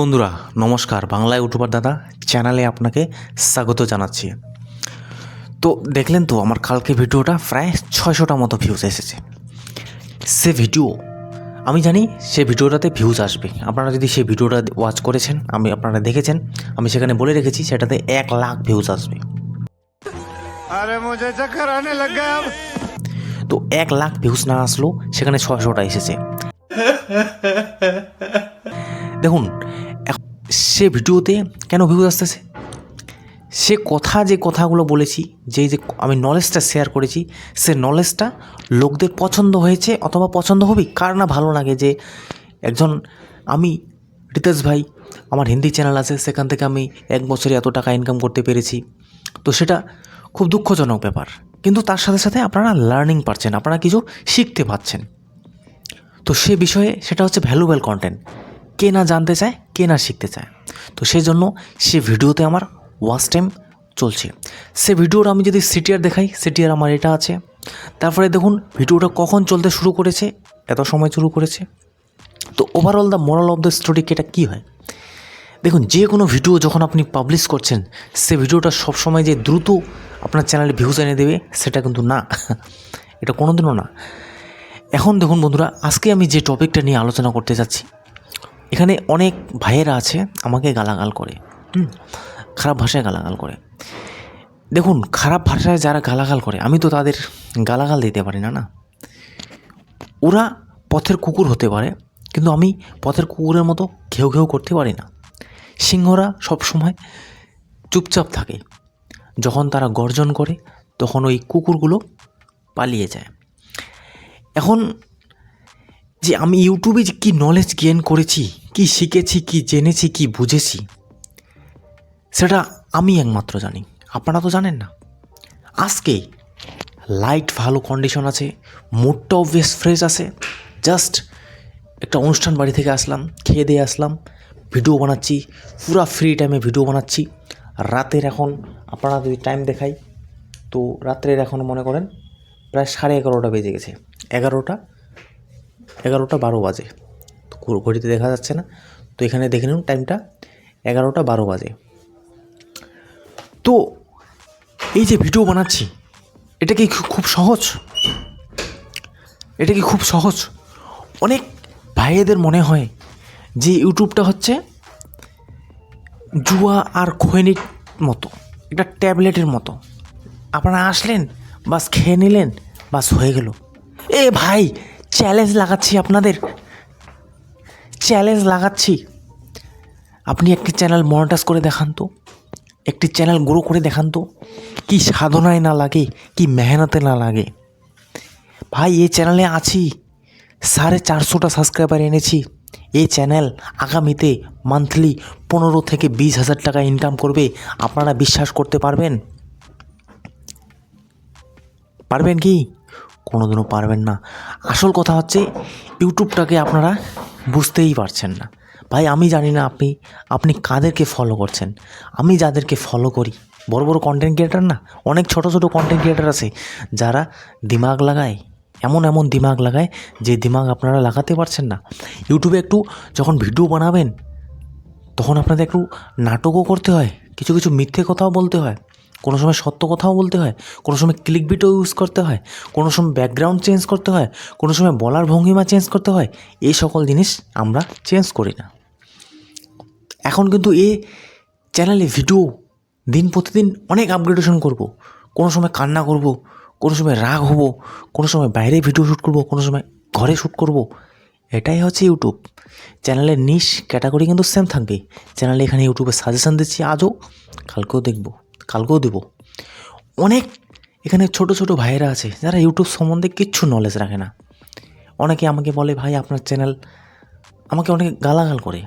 বন্ধুরা নমস্কার। বাংলায় উঠবার দাদা চ্যানেলে আপনাকে স্বাগত জানাচ্ছি। তো দেখলেন তো আমার কালকে ভিডিওটা প্রায় ছয়শোটা মতো ভিউজ এসেছে। সে ভিডিও আমি জানি সে ভিডিওটাতে ভিউজ আসবে। আপনারা যদি সেই ভিডিওটা ওয়াচ করেছেন আমি আপনারা দেখেছেন আমি সেখানে বলে রেখেছি সেটাতে এক লাখ ভিউজ আসবে। তো এক লাখ ভিউজ না আসলেও সেখানে ছয়শোটা এসেছে। দেখুন সে ভিডিওতে কেন ভিউজ আসতেছে? সে কথা যে কথাগুলো বলেছি যে যে আমি নলেজটা শেয়ার করেছি, সে নলেজটা লোকদের পছন্দ হয়েছে অথবা পছন্দ হবে কার না ভালো লাগে যে একজন, আমি রিতেশ ভাই, আমার হিন্দি চ্যানেল আছে, সেখান থেকে আমি এক বছরে এত টাকা ইনকাম করতে পেরেছি। তো সেটা খুব দুঃখজনক ব্যাপার। কিন্তু তার সাথে সাথে আপনারা লার্নিং পাচ্ছেন আপনারা কিছু শিখতে পাচ্ছেন। তো সে বিষয়ে সেটা হচ্ছে ভ্যালুয়েবল কন্টেন্ট কে না জানতে চায়, কে না শিখতে চায়। তো সেই জন্য সে ভিডিওতে আমার ওয়াচ টাইম চলছে। সে ভিডিওর আমি যদি সিটিআর দেখাই সিটিআর আমার এটা আছে। তারপরে দেখুন, ভিডিওটা কখন চলতে শুরু করেছে, এত সময় শুরু করেছে। তো overall the moral of the story এটা কী হয়? দেখুন, যে কোনো ভিডিও যখন আপনি পাবলিশ করছেন, সে ভিডিওটা সবসময় যে দ্রুত আপনার চ্যানেলে ভিউজ এনে দেবে, সেটা কিন্তু না। এটা কোনো দিনও না। এখন দেখুন বন্ধুরা, আজকে আমি যে টপিকটা নিয়ে আলোচনা করতে যাচ্ছি এখানে অনেক ভাইয়েরা আছে আমাকে গালাগাল করে। খারাপ ভাষায় গালাগাল করে। দেখুন খারাপ ভাষায় যারা গালাগাল করে আমি তো তাদের গালাগাল দিতে পারি না না? ওরা পথের কুকুর হতে পারে কিন্তু আমি পথের কুকুরের মতো ঘেউ ঘেউ করতে পারি না। সিংহরা সবসময় চুপচাপ থাকে। যখন তারা গর্জন করে তখন ওই কুকুরগুলো পালিয়ে যায়। এখন যে আমি ইউটিউবে কী নলেজ গেন করেছি, কি শিখেছি, কি জেনেছি, কি বুঝেছি, সেটা আমি একমাত্র জানি। আপনারা তো জানেন না। আজকে লাইট ভালো কন্ডিশন আছে মুডটাও বেশ ফ্রেশ আছে। জাস্ট একটা অনুষ্ঠান বাড়ি থেকে আসলাম, খেয়ে দিয়ে আসলাম ভিডিও বানাচ্ছি, পুরো ফ্রি টাইমে ভিডিও বানাচ্ছি। রাতের এখন আপনারা যদি টাইম দেখাই, তো রাত্রের এখন মনে করেন প্রায় সাড়ে এগারোটা বেজে গেছে। এগারোটা এগারোটা বারো বাজে। তো ঘড়িতে দেখা যাচ্ছে না। তো এখানে দেখে নিন টাইমটা এগারোটা বারো বাজে। তো এই যে ভিডিও বানাচ্ছি, এটা কি খুব সহজ? এটা কি খুব সহজ? অনেক ভাইয়েদের মনে হয় যে ইউটিউবটা হচ্ছে জুয়া আর খৈনির মতো এটা ট্যাবলেটের মতো। আপনারা আসলেন, বাস খেয়ে নিলেন, বাস হয়ে গেল। এ ভাই চ্যালেঞ্জ লাগাচ্ছি আপনাদের। চ্যালেঞ্জ লাগাচ্ছি। আপনি একটি চ্যানেল মনিটাইজ করে দেখান তো। একটি চ্যানেল গ্রো করে দেখান তো। কি সাধনায় না লাগে, কি মেহনতে না লাগে। ভাই, এই চ্যানেলে আছি। সাড়ে চারশোটা সাবস্ক্রাইবার এনেছি। এই চ্যানেল আগামীতে মান্থলি পনেরো থেকে বিশ হাজার টাকা ইনকাম করবে। আপনারা বিশ্বাস করতে পারবেন? পারবেন কি? কোনোদিনও পারবেন না। আসল কথা হচ্ছে, ইউটিউবটাকে আপনারা বুঝতেই পারছেন না। ভাই, আমি জানি না আপনি আপনি কাদেরকে ফলো করছেন? আমি যাদেরকে ফলো করি, বড় বড় কন্টেন্ট ক্রিয়েটার না, অনেক ছোট ছোট কন্টেন্ট ক্রিয়েটার আছে, যারা দিমাগ লাগায়, এমন এমন দিমাগ লাগায়, যে দিমাগ আপনারা লাগাতে পারছেন না। ইউটিউবে একটু যখন ভিডিও বানাবেন, তখন আপনাদের একটু নাটকও করতে হয়, কিছু কিছু মিথ্যে কথাও বলতে হয়। কোনো সময় সত্য কথাও বলতে হয়, কোনো সময় ক্লিক বিটও ইউজ করতে হয়, কোনো সময় ব্যাকগ্রাউন্ড চেঞ্জ করতে হয়, কোনো সময় বলার ভঙ্গিমা চেঞ্জ করতে হয়, এই সকল জিনিস আমরা চেঞ্জ করি না। এখন কিন্তু এ চ্যানেলে ভিডিও দিন প্রতিদিন অনেক আপগ্রেডেশন করব, কোনো সময় কান্না করব, কোনো সময় রাগ হব, কোনো সময় বাইরে ভিডিও শ্যুট করব, কোনো সময় ঘরে শ্যুট করব, এটাই হচ্ছে ইউটিউব চ্যানেলের নিশ ক্যাটাগরি কিন্তু সেম থাকবে চ্যানেলে এখানে ইউটিউবে সাজেশান দিচ্ছি, আজও কালকেও দেখব। কালকেও দেবো। অনেক এখানে ছোট ছোট ভাইয়েরা আছে, যারা ইউটিউব সম্বন্ধে কিচ্ছু নলেজ রাখে না। অনেকে আমাকে বলে, ভাই, আপনার চ্যানেল আমাকে অনেকে গালাগাল করে।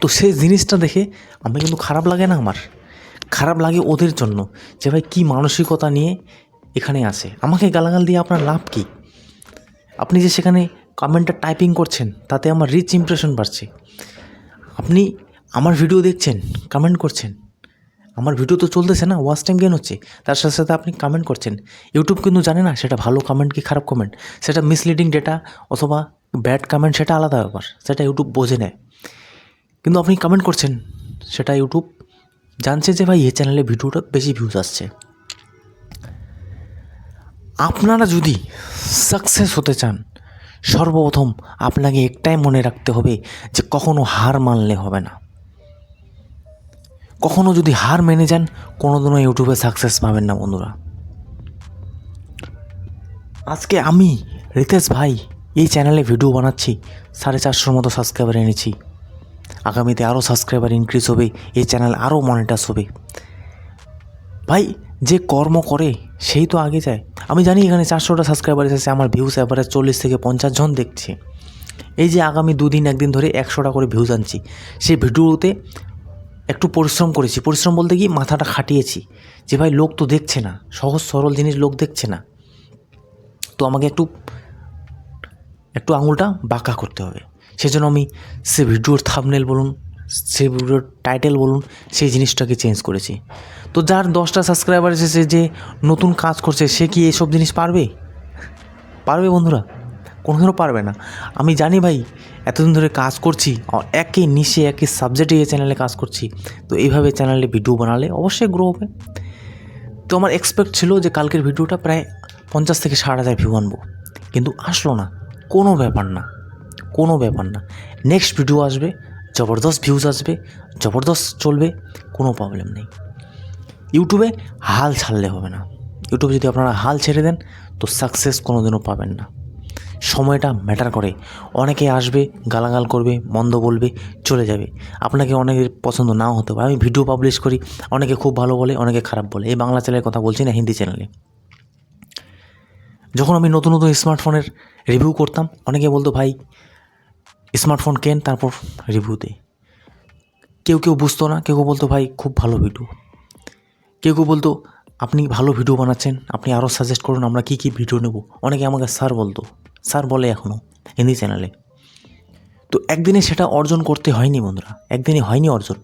তো সেই জিনিসটা দেখে আমি কিন্তু খারাপ লাগে না আমার। খারাপ লাগে ওদের জন্য যে, ভাই, কী মানসিকতা নিয়ে এখানে আসে আমাকে গালাগাল দিয়ে আপনার লাভ কী? আপনি যে সেখানে কমেন্টটা টাইপিং করছেন, তাতে আমার রিচ ইমপ্রেশন বাড়ছে। আপনি আমার ভিডিও দেখছেন কমেন্ট করছেন আমার ভিডিও তো চলতেছে না ওয়াচ টাইম গেন হচ্ছে। তার সাথে সাথে আপনি কমেন্ট করছেন। ইউটিউব কিন্তু জানে না সেটা ভালো কমেন্ট কি খারাপ কমেন্ট সেটা মিসলিডিং ডেটা অথবা ব্যাড কমেন্ট সেটা আলাদা ব্যাপার। সেটা ইউটিউব বোঝে নেয়। কিন্তু আপনি কমেন্ট করছেন, সেটা ইউটিউব জানছে যে ভাই এই চ্যানেলে ভিডিওটা বেশি ভিউজ আসছে। আপনারা যদি সাকসেস হতে চান, সর্বপ্রথম আপনাকে একটাই মনে রাখতে হবে যে কখনো হার মানলে হবে না। কখনো যদি হার মেনে যান কোনো দিনও ইউটিউবে সাকসেস পাবেন না বন্ধুরা। আজকে আমি, রিতেশ ভাই, এই চ্যানেলে ভিডিও বানাচ্ছি, সাড়ে চারশোর মতো সাবস্ক্রাইবার এনেছি। আগামীতে আরও সাবস্ক্রাইবার ইনক্রিজ হবে, এই চ্যানেল আরও মনিটাস হবে। ভাই, যে কর্ম করে, সেই তো আগে যায়। আমি জানি এখানে চারশোটা সাবস্ক্রাইবার এসেছে, আমার ভিউজ অ্যাভারেজ চল্লিশ থেকে পঞ্চাশ জন দেখছে। এই যে আগামী দুদিন, একদিন ধরে একশোটা করে ভিউজ আনছি। সেই ভিডিওতে একটু পরিশ্রম করেছি। পরিশ্রম বলতে কি মাথাটা খাটিয়েছি যে ভাই লোক তো দেখছে না, সহজ সরল জিনিস লোক দেখছে না। তো আমাকে একটু একটু আঙুলটা বাঁকা করতে হবে। সেজন্য আমি সে ভিডিওর থামনেল বলুন, সে ভিডিওর টাইটেল বলুন, সেই জিনিসটাকে চেঞ্জ করেছি। তো যার দশটা সাবস্ক্রাইবার এসেছে যে নতুন কাজ করছে, সে কি এইসব জিনিস পারবে? পারবে বন্ধুরা? কোনোদিনও পারবে না। আমি জানি ভাই এতদিন ধরে কাজ করছি একই নিশে একই সাবজেক্টে এই চ্যানেলে কাজ করছি। তো এইভাবে চ্যানেলে ভিডিও বানালে অবশ্যই গ্রো হবে। তো আমার এক্সপেক্ট ছিল যে কালকের ভিডিওটা প্রায় পঞ্চাশ থেকে ষাট হাজার ভিউ আনব। কিন্তু আসলো না। কোনো ব্যাপার না। কোনো ব্যাপার না। নেক্সট ভিডিও আসবে, জবরদস্ত ভিউজ আসবে, জবরদস্ত চলবে, কোনো প্রবলেম নেই। ইউটিউবে হাল ছাড়লে হবে না। ইউটিউবে যদি আপনারা হাল ছেড়ে দেন, তো সাকসেস কোনো দিনও পাবেন না। সময়টা ম্যাটার করে। অনেকে আসবে, গালাগাল করবে, মন্দ বলবে, চলে যাবে। আপনাকে অনেকের পছন্দ নাও হতে পারে। আমি ভিডিও পাবলিশ করি, অনেকে খুব ভালো বলে, অনেকে খারাপ বলে। এই বাংলা চ্যানেলের কথা বলছি না, হিন্দি চ্যানেলে যখন আমি নতুন নতুন স্মার্টফোনের রিভিউ করতাম, অনেকে বলতো, ভাই স্মার্টফোন কেন তারপর রিভিউ কেউ কেউ বুঝতো না, কেউ কেউ বলতো, ভাই, খুব ভালো ভিডিও কেউ কেউ বলতো, আপনি ভালো ভিডিও বানাচ্ছেন, আপনি আরও সাজেস্ট করুন, আমরা কী কী ভিডিও নেব? অনেকে আমাকে স্যার বলতো। স্যার বলে এখনও হিন্দি চ্যানেলে তো একদিনে সেটা অর্জন করতে হয়নি বন্ধুরা, একদিনে হয়নি অর্জন।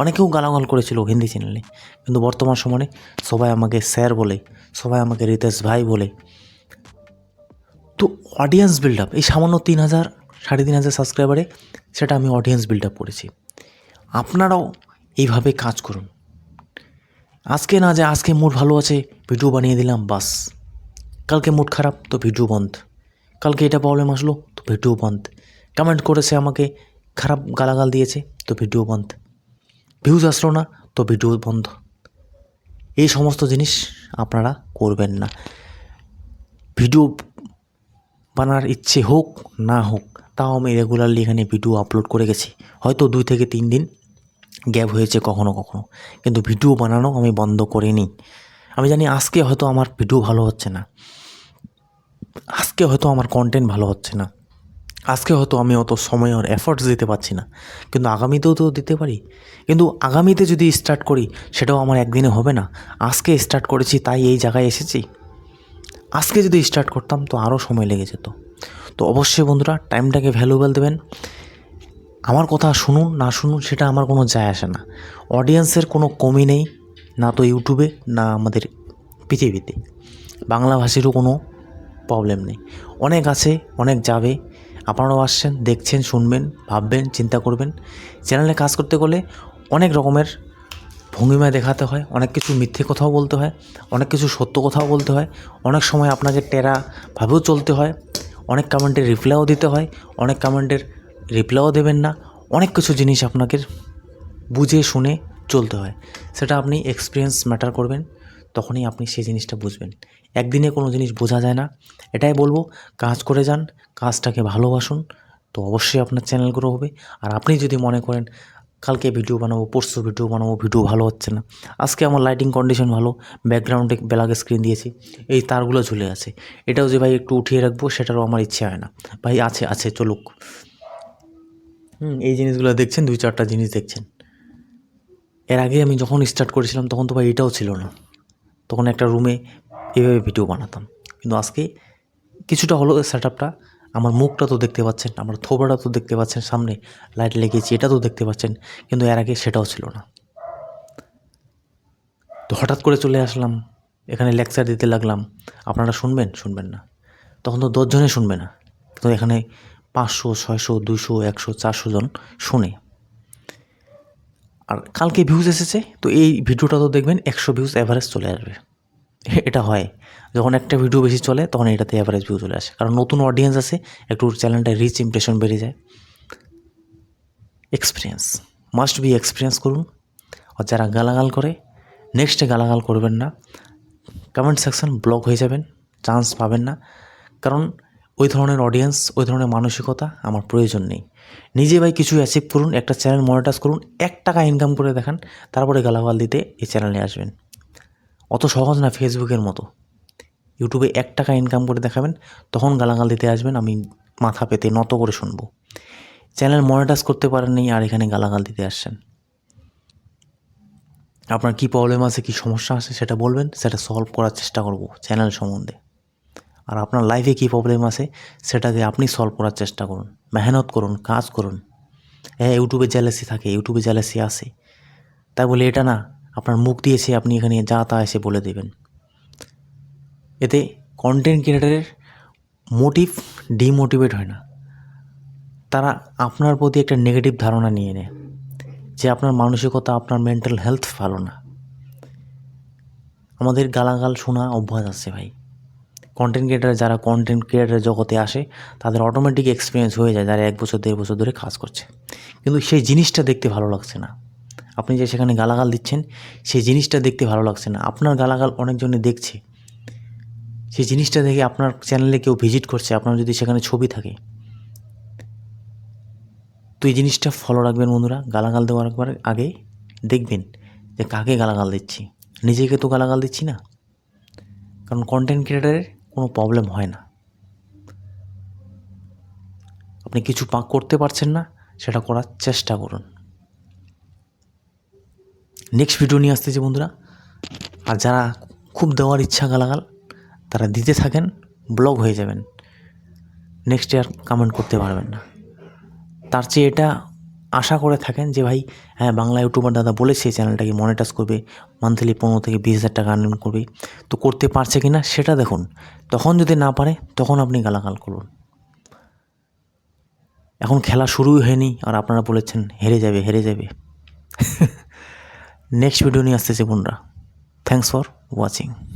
অনেকেও গালাগাল করেছিল হিন্দি চ্যানেলে কিন্তু বর্তমান সময়ে সবাই আমাকে স্যার বলে, সবাই আমাকে রিতেশ ভাই বলে। তো অডিয়েন্স বিল্ড আপ এই সামান্য তিন হাজার, সাড়ে তিন হাজার সাবস্ক্রাইবারে সেটা আমি অডিয়েন্স বিল্ড আপ করেছি। আপনারাও এইভাবে কাজ করুন। আজকে না যে আজকে মুড ভালো আছে ভিডিও বানিয়ে দিলাম, বাস। কালকে মুড খারাপ, তো ভিডিও বন্ধ। কালকে এটা প্রবলেম আসলো, তো ভিডিও বন্ধ। কমেন্ট করেছে আমাকে, খারাপ গালাগাল দিয়েছে, তো ভিডিও বন্ধ। ভিউজ আসলো না, তো ভিডিও বন্ধ। এই সমস্ত জিনিস আপনারা করবেন না। ভিডিও বানার ইচ্ছে হোক, না হোক, তাও আমি রেগুলারলি এখানে ভিডিও আপলোড করে গেছি। হয়তো দুই থেকে তিন দিন গ্যাপ হয়েছে কখনো কখনো, কিন্তু ভিডিও বানানো আমি বন্ধ করিনি। আমি জানি আজকে হয়তো আমার ভিডিও ভালো হচ্ছে না। আজকে হয়তো আমার কন্টেন্ট ভালো হচ্ছে না। আজকে হয়তো আমি অত সময় আর এফর্টস দিতে পারছি না। কিন্তু আগামীতেও তো দিতে পারি। কিন্তু আগামীতে যদি স্টার্ট করি, সেটাও আমার একদিনে হবে না। আজকে স্টার্ট করেছি, তাই এই জায়গায় এসেছি। আজকে যদি স্টার্ট করতাম, তো আরও সময় লেগে যেত। তো অবশ্যই বন্ধুরা টাইমটাকে ভ্যালুয়েবল দেবেন। আমার কথা শুনুন, না শুনুন, সেটা আমার কোনো যায় আসে না। অডিয়েন্সের কোনো কমি নেই, না তো ইউটিউবে না আমাদের পৃথিবীতে। বাংলাভাষীরও কোনো প্রবলেম নেই। অনেক আছে, অনেক যাবে। আপনারাও আসছেন, দেখছেন, শুনবেন, ভাববেন, চিন্তা করবেন। চ্যানেলে কাজ করতে গেলে অনেক রকমের ভঙ্গিমায় দেখাতে হয়, অনেক কিছু মিথ্যে কথাও বলতে হয়, অনেক কিছু সত্য কথাও বলতে হয়, অনেক সময় আপনাকে টেরাভাবেও চলতে হয়, অনেক কমেন্টের রিপ্লাইও দিতে হয়, অনেক কমেন্টের রিপ্লাইও দেবেন না, অনেক কিছু জিনিস আপনাকে বুঝে শুনে চলতে হয়। সেটা আপনি এক্সপিরিয়েন্স ম্যাটার করবেন। তখনই আপনি সেই জিনিসটা বুঝবেন। একদিনে কোনো জিনিস বোঝা যায় না। এটাই বলব, কাজ করে যান, কাজটাকে ভালোবাসুন, তো অবশ্যই আপনার চ্যানেল গ্রো হবে। আর আপনি যদি মনে করেন, কালকে ভিডিও বানাবো, পরশু ভিডিও বানাবো, ভিডিও ভালো হচ্ছে না, আজকে আমার লাইটিং কন্ডিশন ভালো ব্যাকগ্রাউন্ডে বেলাগে স্ক্রিন দিয়েছি, এই তারগুলো ঝুলে আছে। এটাও যে ভাই একটু উঠিয়ে রাখব, সেটারও আমার ইচ্ছে হয় না। ভাই আছে আছে, চলুক। হুম, এই জিনিসগুলো দেখছেন, দুই চারটা জিনিস দেখছেন। এর আগে আমি যখন স্টার্ট করেছিলাম, তখন তো ভাই এটাও ছিল না। তখন একটা রুমে এভাবে ভিডিও বানাতাম। কিন্তু আজকে কিছুটা হলো সেট আপটা আমার মুখটা তো দেখতে পাচ্ছেন, আমার থোবড়াটা তো দেখতে পাচ্ছেন সামনে লাইট লেগেছে, এটা তো দেখতে পাচ্ছেন, কিন্তু এর আগে সেটাও ছিল না। তো হঠাৎ করে চলে আসলাম, এখানে লেকচার দিতে লাগলাম, আপনারা শুনবেন? শুনবেন না। তখন তো দশজনে শুনবে না। তো এখানে পাঁচশো, ছয়শো দুশো একশো, চারশো জন শুনে। আর কালকে ভিউজ এসেছে, তো এই ভিডিওটা তো দেখবেন একশো ভিউজ অ্যাভারেজ চলে আসবে। এটা হয়। যখন একটা ভিডিও বেশি চলে, তখন এটাতে অ্যাভারেজ ভিউ চলে আসে। কারণ নতুন অডিয়েন্স আছে, একটু চ্যানেলটা রিচ ইমপ্রেশন বেড়ে যায়। এক্সপিরিয়েন্স মাস্ট বি এক্সপিরিয়েন্স করুন। আর যারা গালাগাল করে নেক্সটে গালাগাল করবেন না। কমেন্ট সেকশন ব্লক হয়ে যাবেন। চান্স পাবেন না। কারণ ওই ধরনের অডিয়েন্স ওই ধরনের মানসিকতা আমার প্রয়োজন নেই। নিজে ভাই কিছু অ্যাচিভ করুন, একটা চ্যানেল মনিটাইজ করুন, এক টাকা ইনকাম করে দেখান, তারপরে গালাগাল দিতে এই চ্যানেলে আসবেন। অত সহজ না ফেসবুকের মতো। ইউটিউবে এক টাকা ইনকাম করে দেখাবেন, তখন গালাগাল দিতে আসবেন, আমি মাথা পেতে নত করে শুনব। চ্যানেল মনিটাইজ করতে পারেননি আর এখানে গালাগাল দিতে আসছেন। আপনার কী প্রবলেম আছে, কী সমস্যা আছে, সেটা বলবেন, সেটা সলভ করার চেষ্টা করব চ্যানেল সম্বন্ধে। আর আপনার লাইফে কী প্রবলেম আছে, সেটাকে আপনি সলভ করার চেষ্টা করুন। মেহনত করুন, কাজ করুন। হ্যাঁ ইউটিউবে জ্যালেসি থাকে ইউটিউবে জ্যালেসি আসে তাই বলে এটা না, আপনার মুখ দিয়েছে আপনি এখানে যা তা এসে বলে দেবেন। এতে কন্টেন্ট ক্রিয়েটারের মোটিভ ডিমোটিভেট হয় না। তারা আপনার প্রতি একটা নেগেটিভ ধারণা নিয়ে নেয়, যে আপনার মানসিকতা, আপনার মেন্টাল হেলথ ভালো না। আমাদের গালাগাল শোনা অভ্যাস আছে ভাই। কন্টেন্ট ক্রিয়েটার যারা কন্টেন্ট ক্রিয়েটার জগতে আসে, তাদের অটোমেটিক এক্সপিরিয়েন্স হয়ে যায়, যারা এক বছর, দেড় বছর ধরে কাজ করছে। কিন্তু সেই জিনিসটা দেখতে ভালো লাগছে না। আপনি যে সেখানে গালাগাল দিচ্ছেন, সেই জিনিসটা দেখতে ভালো লাগছে না। আপনার গালাগাল অনেকজনে দেখছে। সেই জিনিসটা দেখে আপনার চ্যানেলে কেউ ভিজিট করছে, আপনার যদি সেখানে ছবি থাকে। তো এই জিনিসটা ফলো রাখবেন বন্ধুরা। গালাগাল দেওয়ার একবার আগে দেখবেন যে কাকে গালাগাল দিচ্ছি। নিজেকে তো গালাগাল দিচ্ছি না। কারণ কন্টেন্ট ক্রিয়েটারের কোনো প্রবলেম হয় না। আপনি কিছু পাক করতে পারছেন না, সেটা করার চেষ্টা করুন। নেক্সট ভিডিও নিয়ে আসতেছি বন্ধুরা। আর যারা খুব দেওয়ার ইচ্ছা গালাগাল, তারা দিতে থাকেন ব্লগ হয়ে যাবেন। নেক্সট ইয়ার কমেন্ট করতে পারবেন না। তার চেয়ে এটা আশা করে থাকেন যে ভাই হ্যাঁ বাংলা ইউটিউবার দাদা বলেছে চ্যানেলটাকে মনিটাইজ করবে মান্থলি পনেরো থেকে বিশ হাজার টাকা আর্নিং করবে। তো করতে পারছে কি না সেটা দেখুন। তখন যদি না পারে, তখন আপনি গালাগাল করুন। এখন খেলা শুরুই হয়নি আর আপনারা বলেছেন, হেরে যাবে হেরে যাবে। নেক্সট ভিডিও নিয়ে আসতেছে বোনরা থ্যাংকস ফর ওয়াচিং